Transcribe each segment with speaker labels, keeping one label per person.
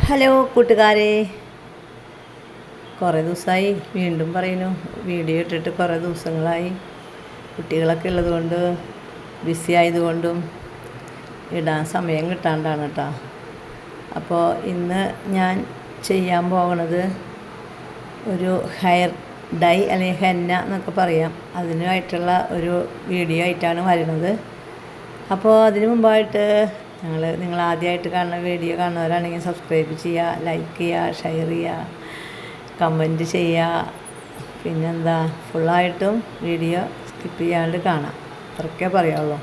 Speaker 1: Hello കൂട്ടുകാരെ. കുറേ ദിവസമായി വീണ്ടും പറയുന്നു. വീഡിയോ ഇട്ടിട്ട് കുറേ ദിവസങ്ങളായി. കുട്ടികളൊക്കെ ഉള്ളതുകൊണ്ട് ബിസി ആയതുകൊണ്ടും ഇടാൻ സമയം കിട്ടാണ്ടാണ് കേട്ടോ. അപ്പോൾ ഇന്ന് ഞാൻ ചെയ്യാൻ പോകുന്നത് ഒരു ഹെയർ ഡൈ അല്ലെങ്കിൽ ഹെന്ന എന്നൊക്കെ പറയാം. അതിനായിട്ടുള്ള ഒരു വീഡിയോ ആയിട്ടാണ് വരുന്നത്. അപ്പോൾ അതിന് മുമ്പായിട്ട് ഞങ്ങൾ നിങ്ങൾ ആദ്യമായിട്ട് കാണുന്ന വീഡിയോ കാണുന്നവരാണെങ്കിൽ സബ്സ്ക്രൈബ് ചെയ്യുക ലൈക്ക് ചെയ്യുക ഷെയർ ചെയ്യുക കമന്റ് ചെയ്യുക പിന്നെന്താ ഫുള്ളായിട്ടും വീഡിയോ സ്കിപ്പ് ചെയ്യാണ്ട് കാണാം. അത്രയ്ക്കേ പറയുള്ളൂ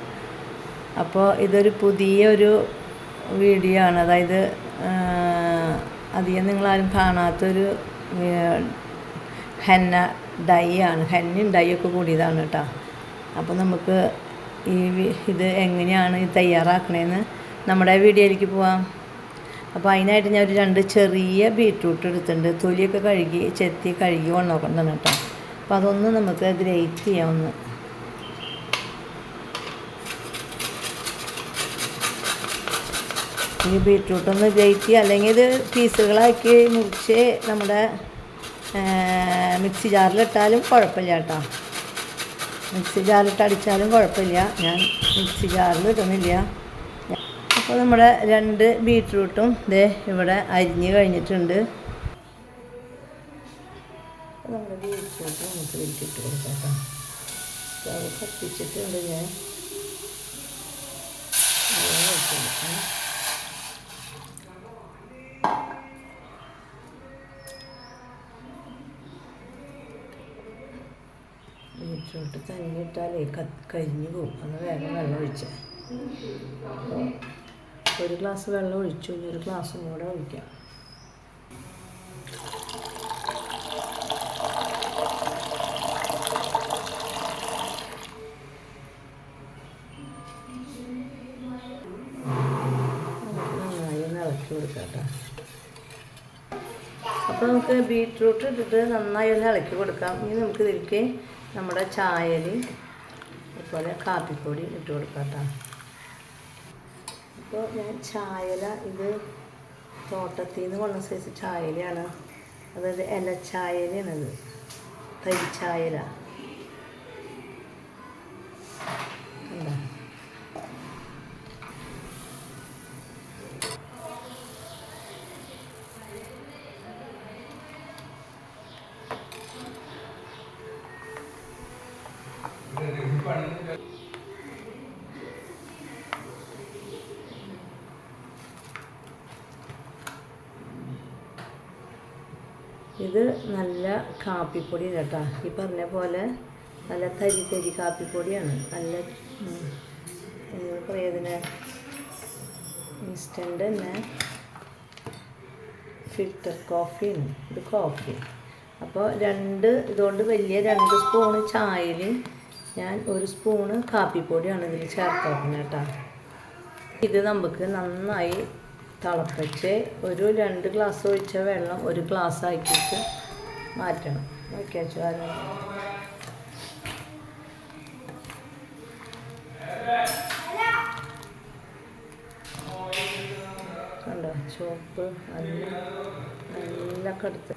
Speaker 1: അപ്പോൾ ഇതൊരു പുതിയൊരു വീഡിയോ ആണ്. അതായത് അധികം നിങ്ങളാരും കാണാത്തൊരു ഹെന്ന ഡൈ ആണ്. ഹെന്നയും ഡൈ ഒക്കെ കൂടിയതാണ് കേട്ടോ. അപ്പോൾ നമുക്ക് ഈ ഇത് എങ്ങനെയാണ് തയ്യാറാക്കണേന്ന് നമ്മുടെ വീഡിയോയിലേക്ക് പോവാം. അപ്പോൾ അതിനായിട്ട് ഞാൻ ഒരു രണ്ട് ചെറിയ ബീട്രൂട്ട് എടുത്തിട്ടുണ്ട്. തൊലിയൊക്കെ കഴുകി ചെത്തി കഴുകി കൊണ്ടുനോക്കണം കേട്ടോ. അപ്പോൾ അതൊന്ന് നമുക്ക് ഗ്രേറ്റ് ചെയ്യാവുന്ന ഈ ബീട്രൂട്ട് ഒന്ന് ഗ്രേറ്റ് ചെയ്യുക അല്ലെങ്കിൽ ഇത് പീസുകളാക്കി മുറിച്ച് നമ്മുടെ മിക്സി ജാറിലിട്ടാലും കുഴപ്പമില്ല കേട്ടോ. മിക്സി ജാറിലിട്ട് അടിച്ചാലും കുഴപ്പമില്ല. ഞാൻ മിക്സി ജാറിൽ ഇടുന്നില്ല അപ്പോൾ നമ്മുടെ രണ്ട് ബീട്രൂട്ടും ദേ ഇവിടെ അരിഞ്ഞ് കഴിഞ്ഞിട്ടുണ്ട്. നമ്മുടെ ബീട്രൂട്ട് നമുക്ക് വിരിച്ചിട്ട് കൊടുക്കാം സ്റ്റവ് കത്തിച്ചിട്ടുണ്ട് ഞാൻ. ബീറ്റ്റൂട്ട് തന്നെ ഇട്ടാലേ കരിഞ്ഞു പോകും അന്ന് വേഗം വെള്ളം ഒഴിച്ച ഒരു ഗ്ലാസ് വെള്ളം ഒഴിച്ചു ഇനി ഒരു ഗ്ലാസ്സും കൂടെ ഒഴിക്കാം. നന്നായി ഇളക്കി കൊടുക്കാം അപ്പോൾ നമുക്ക് ബീട്രൂട്ട് ഇട്ടിട്ട് നന്നായി ഒന്ന് ഇളക്കി കൊടുക്കാം. ഇനി നമുക്ക് ഇതിലേക്ക് നമ്മുടെ ചായയിൽ അതുപോലെ കാപ്പിപ്പൊടി ഇട്ട് കൊടുക്കാം കേട്ടോ. അപ്പോൾ ഞാൻ ചായല ഇത് തോട്ടത്തിൽ നിന്ന് കൊണ്ട സൈസ് ചായലയാണ്. അതായത് ഇലച്ചായലയാണിത് തരിച്ചായല ഇത് നല്ല കാപ്പിപ്പൊടി കേട്ടോ. ഈ പറഞ്ഞ പോലെ നല്ല തരി തരി കാപ്പിപ്പൊടിയാണ്. നല്ല ഇതിന്? ഇൻസ്റ്റന്റ് തന്നെ ഫിൽറ്റർ കോഫിയാണ് ഇത് കോഫി അപ്പോൾ രണ്ട് ഇതുകൊണ്ട് വലിയ രണ്ട് സ്പൂണ് ചായയിൽ ഞാൻ ഒരു സ്പൂണ് കാപ്പിപ്പൊടിയാണ് ഇതിൽ ചേർത്തേക്കുന്നത് കേട്ടോ. ഇത് നമുക്ക് നന്നായി തിളപ്പിച്ച് ഒരു രണ്ട് ഗ്ലാസ് ഒഴിച്ച വെള്ളം ഒരു ഗ്ലാസ് ആക്കിയിട്ട് മാറ്റണം. നോക്കി കണ്ടോ? ചുവപ്പ് നല്ല നല്ല കടുത്ത്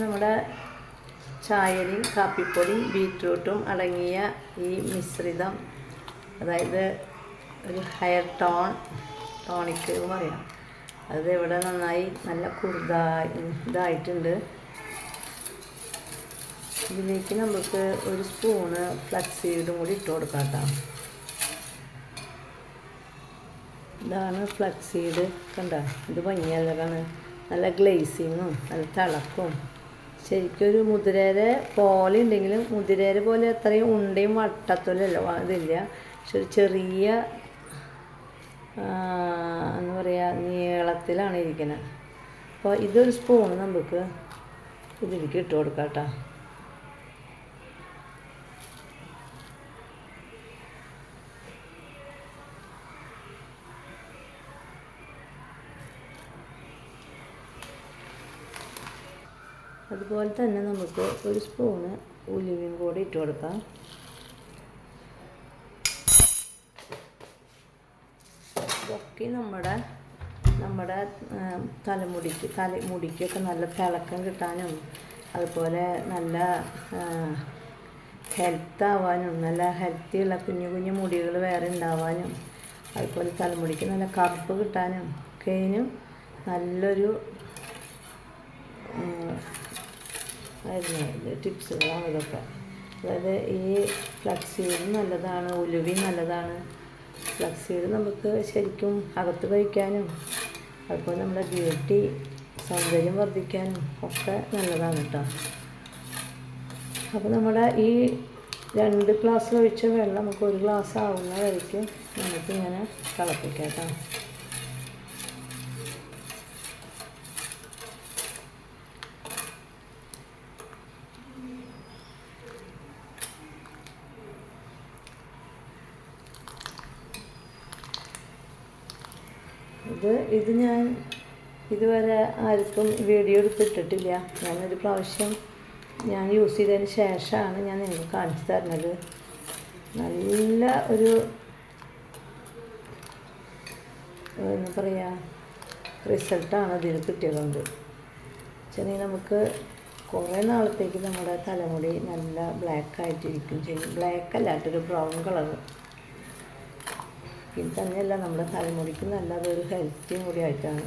Speaker 1: നമ്മുടെ ചായയും കാപ്പിപ്പൊടിയും ബീറ്റ്റൂട്ടും അടങ്ങിയ ഈ മിശ്രിതം അതായത് ഒരു ഹെയർ ടോൺ ടോണിക് എന്ന് പറയാം. അത് ഇവിടെ നന്നായി നല്ല കുറുതായി ഇതായിട്ടുണ്ട്. ഇതിലേക്ക് നമുക്ക് ഒരു സ്പൂണ് ഫ്ലക്സ് സീഡും കൂടി ഇട്ട് കൊടുക്കാം കേട്ടോ. ഇതാണ് ഫ്ലക്സ് സീഡ്. കണ്ട? ഇത് ഭംഗിയല്ലതാണ് നല്ല ഗ്ലേസിങ്ങും നല്ല തിളക്കും ശരിക്കും ഒരു മുതിരേരെ പോലെ ഉണ്ടെങ്കിലും മുതിരേര പോലെ അത്രയും ഉണ്ടയും വട്ടത്തൊലല്ല ഇതില്ല. പക്ഷെ ഒരു ചെറിയ എന്താ പറയുക നീളത്തിലാണ് ഇരിക്കുന്നത് അപ്പോൾ ഇതൊരു സ്പൂണ് നമുക്ക് ഇതിലേക്ക് ഇട്ട് കൊടുക്കാം കേട്ടോ അതുപോലെ തന്നെ നമുക്ക് ഒരു സ്പൂണ് ഉലുവയും കൂടി ഇട്ട് കൊടുക്കാം. ഇതൊക്കെ നമ്മുടെ നമ്മുടെ തലമുടിക്ക് തല മുടിക്കൊക്കെ നല്ല തിളക്കം കിട്ടാനും അതുപോലെ നല്ല ഹെൽത്ത് ആവാനും നല്ല ഹെൽത്തിയുള്ള കുഞ്ഞു കുഞ്ഞു മുടികൾ വേറെ ഉണ്ടാവാനും അതുപോലെ തലമുടിക്ക് നല്ല കറുപ്പ് കിട്ടാനും ഒക്കെയും നല്ലൊരു ആയിരുന്നു ടിപ്സുകളാണ് ഇതൊക്കെ. അതായത് ഈ ഫ്ലക്സീഡ് നല്ലതാണ് ഉലുവി നല്ലതാണ്. ഫ്ലക്സീഡ് നമുക്ക് ശരിക്കും അകത്ത് കഴിക്കാനും അതുപോലെ നമ്മുടെ ബ്യൂട്ടി സൗന്ദര്യം വർദ്ധിക്കാനും ഒക്കെ നല്ലതാണ് കേട്ടോ. അപ്പോൾ നമ്മുടെ ഈ രണ്ട് ഗ്ലാസ് ഒഴിച്ച വെള്ളം നമുക്ക് ഒരു ഗ്ലാസ് ആവുന്ന നമുക്ക് നമുക്കിങ്ങനെ തിളപ്പിക്കാം കേട്ടോ. ഇത് ഇത് ഞാൻ ഇതുവരെ ആർക്കും വീഡിയോ എടുത്തിട്ടിട്ടില്ല. ഞാനൊരു പ്രാവശ്യം ഞാൻ യൂസ് ചെയ്തതിന് ശേഷമാണ് ഞാൻ നിങ്ങൾക്ക് കാണിച്ചു തരുന്നത്. നല്ല ഒരു എന്താ പറയുക റിസൾട്ടാണ് ഇതിൽ കിട്ടിയതുകൊണ്ട്. ചെറിയ നമുക്ക് കുറേ നാളത്തേക്ക് നമ്മുടെ തലമുടി നല്ല ബ്ലാക്ക് ആയിട്ടിരിക്കും. ചെയ്യും ബ്ലാക്ക് അല്ലാത്തൊരു ബ്രൗൺ കളർ ഇത് തന്നെയല്ല നമ്മുടെ തലമുടിക്ക് നല്ലതൊരു ഹെൽത്തിയും കൂടി ആയിട്ടാണ്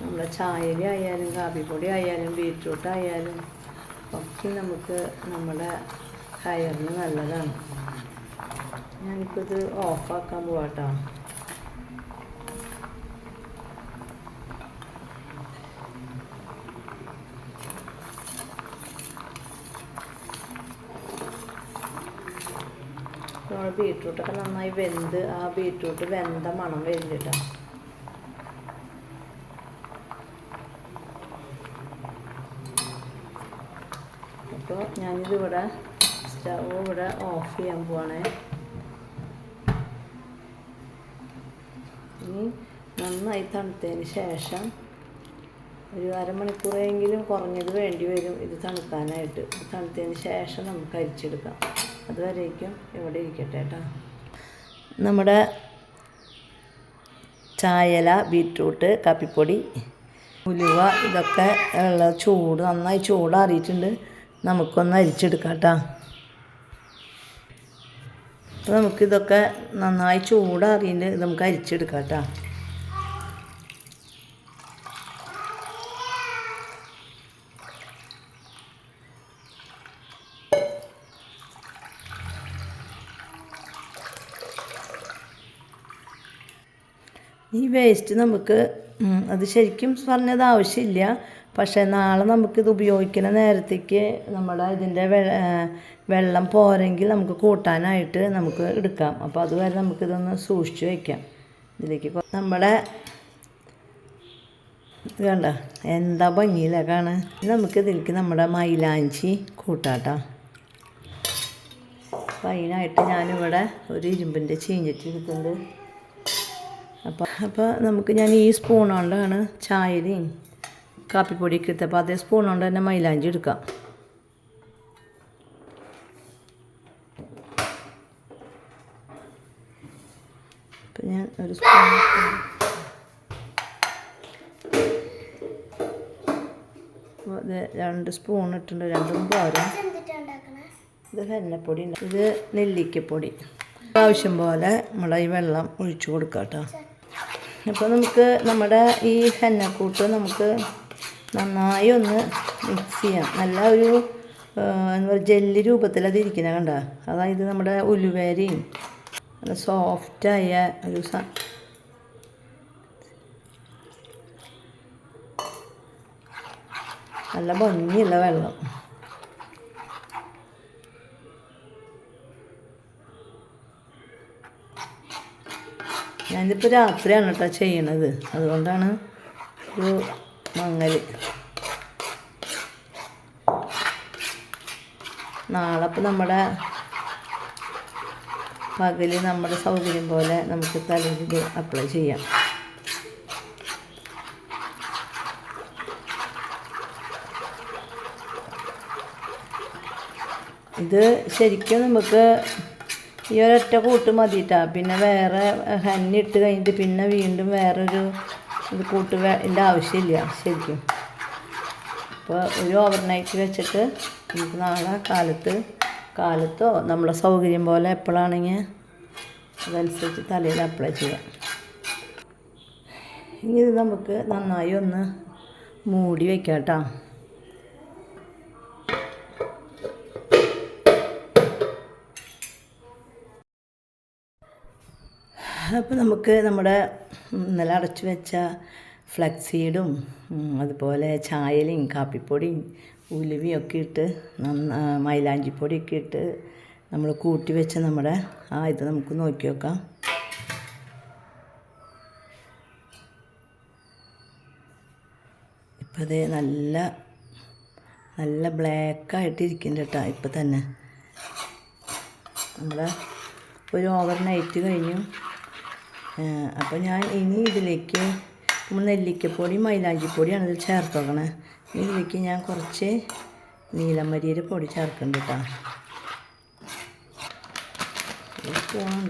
Speaker 1: നമ്മുടെ ചായയിൽ ആയാലും കാപ്പിപ്പൊടി ആയാലും ബീറ്റ്റൂട്ട് ആയാലും ഒക്കെ നമുക്ക് നമ്മുടെ ഹയറിന് നല്ലതാണ്. ഞാനിപ്പോൾ ഇത് ഓഫാക്കാൻ പോവാട്ടോ നമ്മൾ ബീട്രൂട്ടൊക്കെ നന്നായി വെന്ത് ആ ബീട്രൂട്ട് വെന്ത മണം വരുന്നിട്ട അപ്പോൾ ഞാനിതിവിടെ സ്റ്റവ് ഇവിടെ ഓഫ് ചെയ്യാൻ പോവാണേ. ഇനി നന്നായി തണുത്തതിന് ശേഷം ഒരു അരമണിക്കൂറെങ്കിലും കുറഞ്ഞത് വേണ്ടി വരും ഇത് തണുക്കാനായിട്ട്. തണുത്തതിന് ശേഷം നമുക്ക് അരിച്ചെടുക്കാം. അതുവരേക്കും ഇവിടെ ഇരിക്കട്ടെ കേട്ടോ. നമ്മുടെ ചായല ബീറ്റ്റൂട്ട് കാപ്പിപ്പൊടി ഉലുവ ഇതൊക്കെ ഉള്ള ചൂട് നന്നായി ചൂടാറിയിട്ടുണ്ട്. നമുക്കൊന്ന് അരിച്ചെടുക്കാം കേട്ടോ. അപ്പോൾ നമുക്കിതൊക്കെ നന്നായി ചൂടാറിയിട്ട് നമുക്ക് അരിച്ചെടുക്കാം കേട്ടോ. വേസ്റ്റ് നമുക്ക് അത് ശരിക്കും പറഞ്ഞത് ആവശ്യമില്ല. പക്ഷേ നാളെ നമുക്കിത് ഉപയോഗിക്കുന്ന നേരത്തേക്ക് നമ്മുടെ ഇതിന്റെ വെള്ളം പോരെങ്കിൽ നമുക്ക് കൂട്ടാനായിട്ട് നമുക്ക് എടുക്കാം. അപ്പോൾ അതുവരെ നമുക്കിതൊന്ന് സൂക്ഷിച്ച് വയ്ക്കാം ഇതിലേക്ക് നമ്മുടെ കണ്ട? എന്താ ഭംഗിയില്ല കാണാൻ. നമുക്ക് ഇതിലേക്ക് നമ്മുടെ മൈലാഞ്ചി കൂട്ടാട്ടോ. അപ്പോൾ അതിനായിട്ട് ഞാനിവിടെ ഒരു ഇരുമ്പിന്റെ ചീഞ്ഞിട്ട് എടുക്കുന്നുണ്ട് അപ്പോൾ അപ്പോൾ നമുക്ക് ഞാൻ ഈ സ്പൂൺ കൊണ്ടാണ് ചായയിലും കാപ്പിപ്പൊടിയൊക്കെ എടുത്തത് അപ്പോൾ അതേ സ്പൂൺ കൊണ്ട് തന്നെ മൈലാഞ്ചി എടുക്കാം. അപ്പം ഞാൻ ഒരു സ്പൂൺ രണ്ട് സ്പൂൺ ഇട്ടുണ്ട് രണ്ടും പോരാ. ഇത് വെണ്ണപ്പൊടി. ഇത് നെല്ലിക്കപ്പൊടി. ആവശ്യം പോലെ നമ്മളീ വെള്ളം ഒഴിച്ചു കൊടുക്കാം കേട്ടോ അപ്പോൾ നമുക്ക് നമ്മുടെ ഈ ഹെന്നക്കൂട്ട് നമുക്ക് നന്നായി ഒന്ന് മിക്സ് ചെയ്യാം. നല്ല ഒരു എന്താ പറയുക ജെല്ലി രൂപത്തിൽ അത് ഇരിക്കുന്നത് കണ്ട? അതായത് നമ്മുടെ ഉലുവേരയും നല്ല സോഫ്റ്റായ ഒരു സ നല്ല ഭംഗിയുള്ള വെള്ളം. ഞാനിപ്പോൾ രാത്രിയാണ് കേട്ടോ ചെയ്യണത്. അതുകൊണ്ടാണ് ഒരു മങ്ങൽ നാളെ അപ്പോൾ നമ്മുടെ പകൽ നമ്മുടെ സൗകര്യം പോലെ നമുക്ക് തലയിൽ അപ്ലൈ ചെയ്യാം. ഇത് ശരിക്കും നമുക്ക് ഈ ഒരൊറ്റ കൂട്ട് മതിയിട്ടാ പിന്നെ വേറെ ഹന്നി ഇട്ട് കഴിഞ്ഞിട്ട് പിന്നെ വീണ്ടും വേറൊരു ഇത് കൂട്ട് ഇതിന്റെ ആവശ്യമില്ല ശരിക്കും. അപ്പോൾ ഒരു ഓവർനൈറ്റ് വെച്ചിട്ട് നമുക്ക് നാളെ കാലത്ത് കാലത്തോ നമ്മളെ സൗകര്യം പോലെ എപ്പോഴാണെങ്കിൽ അതനുസരിച്ച് തലയിൽ അപ്ലൈ ചെയ്യാം. ഇനി ഇത് നമുക്ക് നന്നായി ഒന്ന് മൂടി വയ്ക്കാം കേട്ടോ അപ്പോൾ നമുക്ക് നമ്മുടെ ഇന്നലെ അടച്ചു വെച്ച ഫ്ലക്സീഡും അതുപോലെ ചായലയും കാപ്പിപ്പൊടിയും ഉലുവയും ഒക്കെ ഇട്ട് നന്ന മൈലാഞ്ചിപ്പൊടിയൊക്കെ ഇട്ട് നമ്മൾ കൂട്ടി വെച്ച നമ്മുടെ ആ ഇത് നമുക്ക് നോക്കി നോക്കാം. ഇപ്പം അത് നല്ല നല്ല ബ്ലാക്കായിട്ടിരിക്കുന്നുണ്ട് കേട്ടോ ഇപ്പം തന്നെ. നമ്മുടെ ഒരു ഓവർ നൈറ്റ് കഴിഞ്ഞു. അപ്പോൾ ഞാൻ ഇനി ഇതിലേക്ക് നെല്ലിക്കപ്പൊടി മൈലാഞ്ചിപ്പൊടിയാണ് ഇതിൽ ചേർത്ത് വെക്കണേ ഇതിലേക്ക് ഞാൻ കുറച്ച് നീലമരിയുടെ പൊടി ചേർക്കുന്നുണ്ട് കേട്ടോ സ്പൂൺ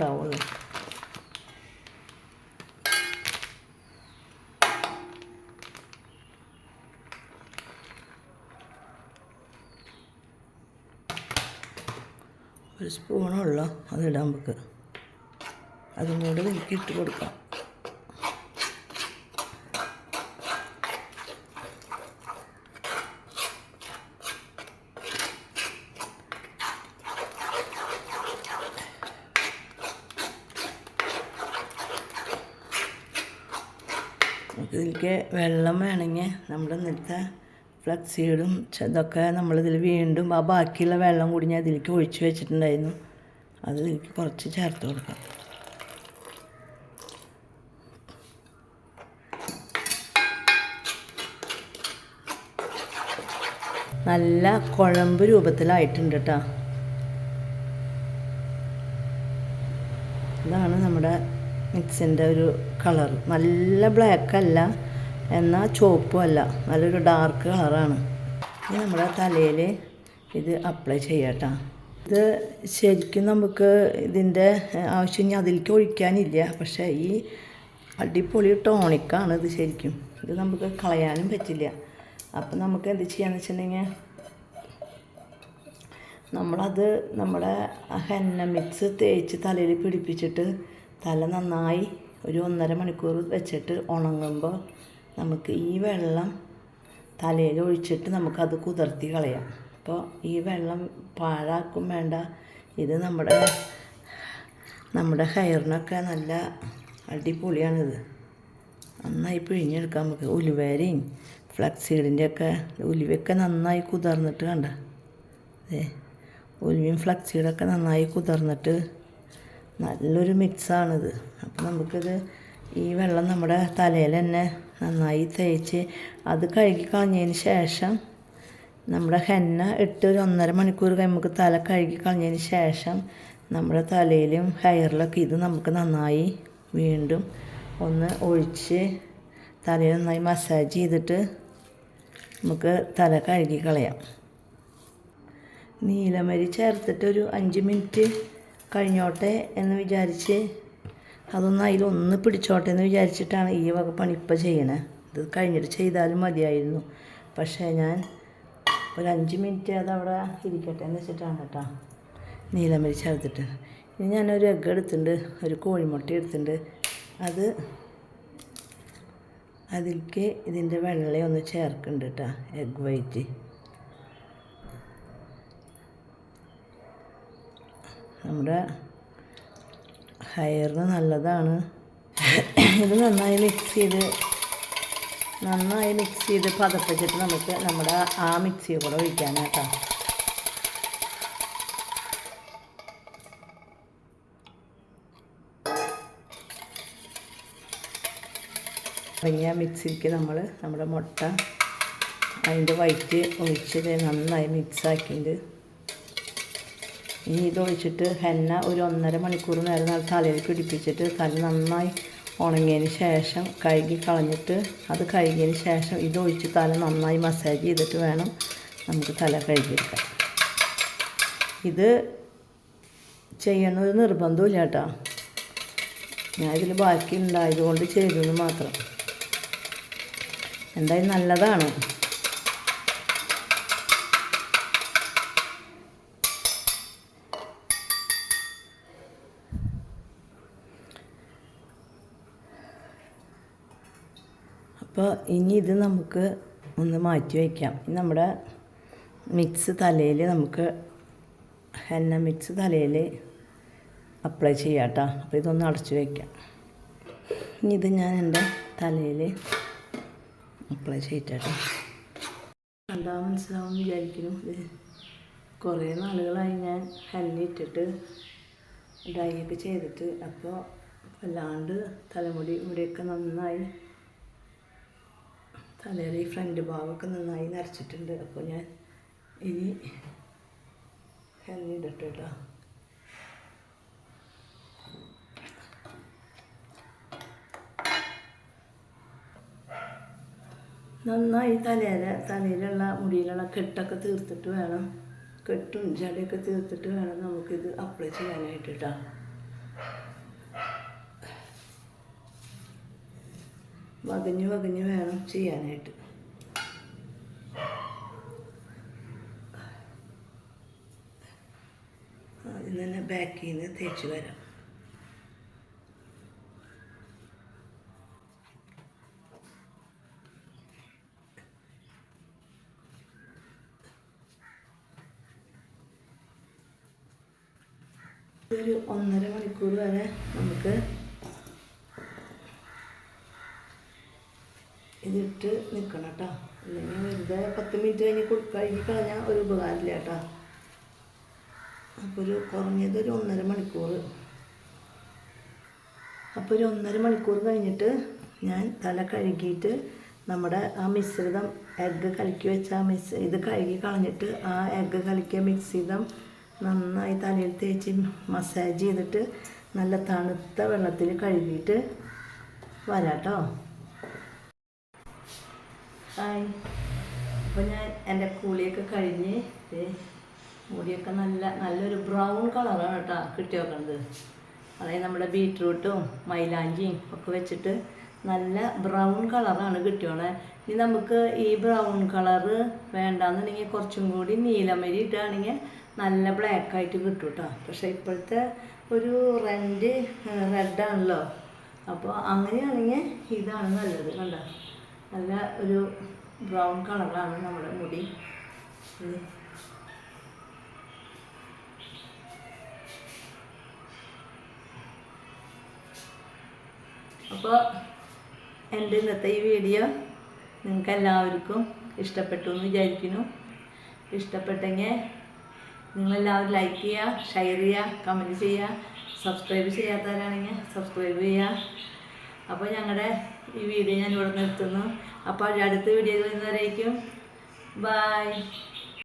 Speaker 1: ഒരു സ്പൂണുള്ളൂ അതിടാൻ നമുക്ക് അതും കൂടെ ഇതിലേക്ക് ഇട്ട് കൊടുക്കാം. ഇതിലേക്ക് വെള്ളം വേണമെങ്കിൽ നമ്മുടെ ഇന്നത്തെ ഫ്ലക്സീഡും ഇതൊക്കെ നമ്മളിതിൽ വീണ്ടും ആ ബാക്കിയുള്ള വെള്ളം കൂടി ഞാൻ ഇതിലേക്ക് ഒഴിച്ച് വെച്ചിട്ടുണ്ടായിരുന്നു. അത് ഇതിലേക്ക് കുറച്ച് ചേർത്ത് കൊടുക്കാം. നല്ല കുഴമ്പ് രൂപത്തിലായിട്ടുണ്ട് കേട്ടോ ഇതാണ് നമ്മുടെ മിക്സിന്റെ ഒരു കളർ. നല്ല ബ്ലാക്ക് അല്ല എന്നാൽ ചുവപ്പും അല്ല നല്ലൊരു ഡാർക്ക് കളറാണ്. ഇനി നമ്മുടെ തലയിൽ ഇത് അപ്ലൈ ചെയ്യാട്ടോ ഇത് ശരിക്കും നമുക്ക് ഇതിന്റെ ആവശ്യം ഇനി അതിലേക്ക് ഒഴിക്കാനില്ല. പക്ഷേ ഈ അടിപൊളി ടോണിക്കാണ് ഇത് ശരിക്കും. ഇത് നമുക്ക് കളയാനും പറ്റില്ല. അപ്പം നമുക്ക് എന്ത് ചെയ്യാന്ന് വെച്ചിട്ടുണ്ടെങ്കിൽ നമ്മളത് നമ്മുടെ ഹെന്ന മിക്സ് തേച്ച് തലയിൽ പിടിപ്പിച്ചിട്ട് തല നന്നായി ഒരു ഒന്നര മണിക്കൂർ വെച്ചിട്ട് ഉണങ്ങുമ്പോൾ നമുക്ക് ഈ വെള്ളം തലയിൽ ഒഴിച്ചിട്ട് നമുക്കത് കുതിർത്തി കളയാം. അപ്പോൾ ഈ വെള്ളം പാഴാക്കും വേണ്ട. ഇത് നമ്മുടെ നമ്മുടെ ഹെയറിനൊക്കെ നല്ല അടിപൊളിയാണിത്. നന്നായി പിഴിഞ്ഞെടുക്കാൻ നമുക്ക് ഉലുവേരയും ഫ്ലക്സീഡിന്റെ ഒക്കെ ഉലുവയൊക്കെ നന്നായി കുതിർന്നിട്ട് കണ്ട. ഏ ഉലുവയും ഫ്ലക്സീഡൊക്കെ നന്നായി കുതിർന്നിട്ട് നല്ലൊരു മിക്സാണിത് അപ്പോൾ നമുക്കിത് ഈ വെള്ളം നമ്മുടെ തലയിൽ തന്നെ നന്നായി തേച്ച് അത് കഴുകി കളഞ്ഞതിന് ശേഷം നമ്മുടെ ഹെന്ന ഇട്ട് ഒരു ഒന്നര മണിക്കൂർ നമുക്ക് തല കഴുകി കളഞ്ഞതിന് ശേഷം നമ്മുടെ തലയിലും ഹെയറിലൊക്കെ ഇത് നമുക്ക് നന്നായി വീണ്ടും ഒന്ന് ഒഴിച്ച് തലയിൽ നന്നായി മസാജ് ചെയ്തിട്ട് നമുക്ക് തല കഴുകി കളയാം. നീലമരി ചേർത്തിട്ട് ഒരു അഞ്ച് മിനിറ്റ് കഴിഞ്ഞോട്ടെ എന്ന് വിചാരിച്ച് അതൊന്ന് അതിലൊന്ന് പിടിച്ചോട്ടെ എന്ന് വിചാരിച്ചിട്ടാണ് ഈ വക പണി ഇപ്പോൾ ചെയ്യണേ. ഇത് കഴിഞ്ഞിട്ട് ചെയ്താലും മതിയായിരുന്നു. പക്ഷേ ഞാൻ ഒരു അഞ്ച് മിനിറ്റ് അതവിടെ ഇരിക്കട്ടെ എന്ന് വെച്ചിട്ടാണ് കേട്ടോ നീലമരി ചേർത്തിട്ട്. ഇനി ഞാനൊരു എഗ്ഗ് എടുത്തിട്ടുണ്ട് ഒരു കോഴിമുട്ട എടുത്തിട്ടുണ്ട്. അത് അതിലേക്ക് ഇതിന്റെ വെള്ളയൊന്ന് ചേർക്കുന്നുണ്ട് കേട്ടോ എഗ് വൈറ്റ് നമ്മുടെ ഹെയറിന് നല്ലതാണ്. ഇത് നന്നായി മിക്സ് ചെയ്ത് നന്നായി മിക്സ് ചെയ്ത് പതപ്പിച്ചിട്ട് നമുക്ക് നമ്മുടെ ആ മിക്സിയെ കൂടെ ഇറങ്ങിയ മിക്സിക്ക് നമ്മൾ നമ്മുടെ മുട്ട അതിന്റെ വൈറ്റ് ഒഴിച്ചത് നന്നായി മിക്സാക്കിയിട്ട് ഇനി ഇതൊഴിച്ചിട്ട് ഹെന്ന ഒരു ഒന്നര മണിക്കൂർ നേരം നല്ല തലയിൽ പിടിപ്പിച്ചിട്ട് തല നന്നായി ഉണങ്ങിയതിന് ശേഷം കഴുകി കളഞ്ഞിട്ട് അത് കഴുകിയതിന് ശേഷം ഇതൊഴിച്ച് തല നന്നായി മസാജ് ചെയ്തിട്ട് വേണം നമുക്ക് തല കഴുകിയെടുക്കാൻ. ഇത് ചെയ്യണമെന്ന് നിർബന്ധമില്ല കേട്ടോ. ഞാനിതിൽ ബാക്കി ഉണ്ടായതുകൊണ്ട് ചെയ്തു മാത്രം. എന്തായാലും നല്ലതാണ്. അപ്പോൾ ഇനി ഇത് നമുക്ക് ഒന്ന് മാറ്റി വയ്ക്കാം. നമ്മുടെ മിക്സ് തലയിൽ നമുക്ക് ഹെന്ന മിക്സ് തലയിൽ അപ്ലൈ ചെയ്യാം കേട്ടോ. അപ്പോൾ ഇതൊന്ന് അടച്ചു വയ്ക്കാം. ഇനി ഇത് ഞാൻ എന്റെ തലയിൽ അപ്ലൈ ചെയ്യട്ടെ കേട്ടോ കണ്ടാൽ മനസ്സിലാവും വിചാരിക്കുന്നു. കുറേ നാളുകളായി ഞാൻ ഹെന്ന ഇട്ടിട്ട് ഡ്രൈ ഒക്കെ ചെയ്തിട്ട് അപ്പോൾ വല്ലാണ്ട് തലമുടി ഇവിടെയൊക്കെ നന്നായി തലയുടെ ഈ ഫ്രണ്ട് ഭാഗമൊക്കെ നന്നായി നരച്ചിട്ടുണ്ട്. അപ്പോൾ ഞാൻ ഇനി ഹെല്ലി ഇടട്ടെ കേട്ടോ നന്നായി തലയിലെ തലയിലുള്ള മുടിയിലുള്ള കെട്ടൊക്കെ തീർത്തിട്ട് വേണം. കെട്ടും ജടയൊക്കെ തീർത്തിട്ട് വേണം നമുക്കിത് അപ്ലൈ ചെയ്യാനായിട്ട് കേട്ടോ വകഞ്ഞ് വകഞ്ഞ് വേണം ചെയ്യാനായിട്ട്. ആദ്യം തന്നെ ബാക്കിൽ നിന്ന് തേച്ച് വരാം. ഒരു ഒന്നര മണിക്കൂർ വരെ നമുക്ക് ഇതിട്ട് നിൽക്കണം കേട്ടോ അല്ലെങ്കിൽ വെറുതെ പത്ത് മിനിറ്റ് കഴിഞ്ഞ് കഴുകി കളഞ്ഞാൽ ഒരു ഉപകാരമില്ല കേട്ടോ അപ്പോൾ ഒരു കുറഞ്ഞത് ഒരു ഒന്നര മണിക്കൂർ. അപ്പോൾ ഒരു ഒന്നര മണിക്കൂർ കഴിഞ്ഞിട്ട് ഞാൻ തല കഴുകിയിട്ട് നമ്മുടെ ആ മിശ്രിതം എഗ്ഗ് കലക്കി വെച്ച ആ മിസ് ഇത് കഴുകി കളഞ്ഞിട്ട് ആ എഗ്ഗ് കലക്കിയ മിശ്രിതം നന്നായി തലയിൽ തേച്ച് മസാജ് ചെയ്തിട്ട് നല്ല തണുത്ത വെള്ളത്തിൽ കഴുകിയിട്ട് വരാട്ടോ. ഹായ്. അപ്പോൾ ഞാൻ എന്റെ കുളിയൊക്കെ കഴിഞ്ഞ് മുടിയൊക്കെ നല്ല നല്ലൊരു ബ്രൗൺ കളറാണ് കേട്ടോ കിട്ടി വെക്കുന്നത് അതായത് നമ്മുടെ ബീട്രൂട്ടും മൈലാഞ്ചിയും ഒക്കെ വെച്ചിട്ട് നല്ല ബ്രൗൺ കളറാണ് കിട്ടിയോണേ ഇനി നമുക്ക് ഈ ബ്രൗൺ കളറ് വേണ്ടാന്നുണ്ടെങ്കിൽ കുറച്ചും കൂടി നീലമരി ഇട്ടാണെങ്കിൽ നല്ല ബ്ലാക്ക് ആയിട്ട് കിട്ടും കേട്ടോ പക്ഷേ ഇപ്പോഴത്തെ ഒരു റെൻഡ് റെഡാണല്ലോ അപ്പോൾ അങ്ങനെയാണെങ്കിൽ ഇതാണ് നല്ലത് കണ്ട? നല്ല ഒരു ബ്രൗൺ കളറാണ് നമ്മുടെ മുടി. അപ്പോൾ എന്റെ ഇന്നത്തെ ഈ വീഡിയോ നിങ്ങൾക്ക് എല്ലാവർക്കും ഇഷ്ടപ്പെട്ടു എന്ന് വിചാരിക്കുന്നു. ഇഷ്ടപ്പെട്ടെങ്കിൽ നിങ്ങളെല്ലാവരും ലൈക്ക് ചെയ്യുക ഷെയർ ചെയ്യുക കമന്റ് ചെയ്യുക സബ്സ്ക്രൈബ് ചെയ്യാത്തവരാണെങ്കിൽ സബ്സ്ക്രൈബ് ചെയ്യുക അപ്പോൾ ഞങ്ങളുടെ ഈ വീഡിയോ ഞാൻ ഇവിടെ നിർത്തുന്നു. അപ്പോൾ അടുത്ത വീഡിയോയിൽ വരുന്നവരേക്കും ബൈ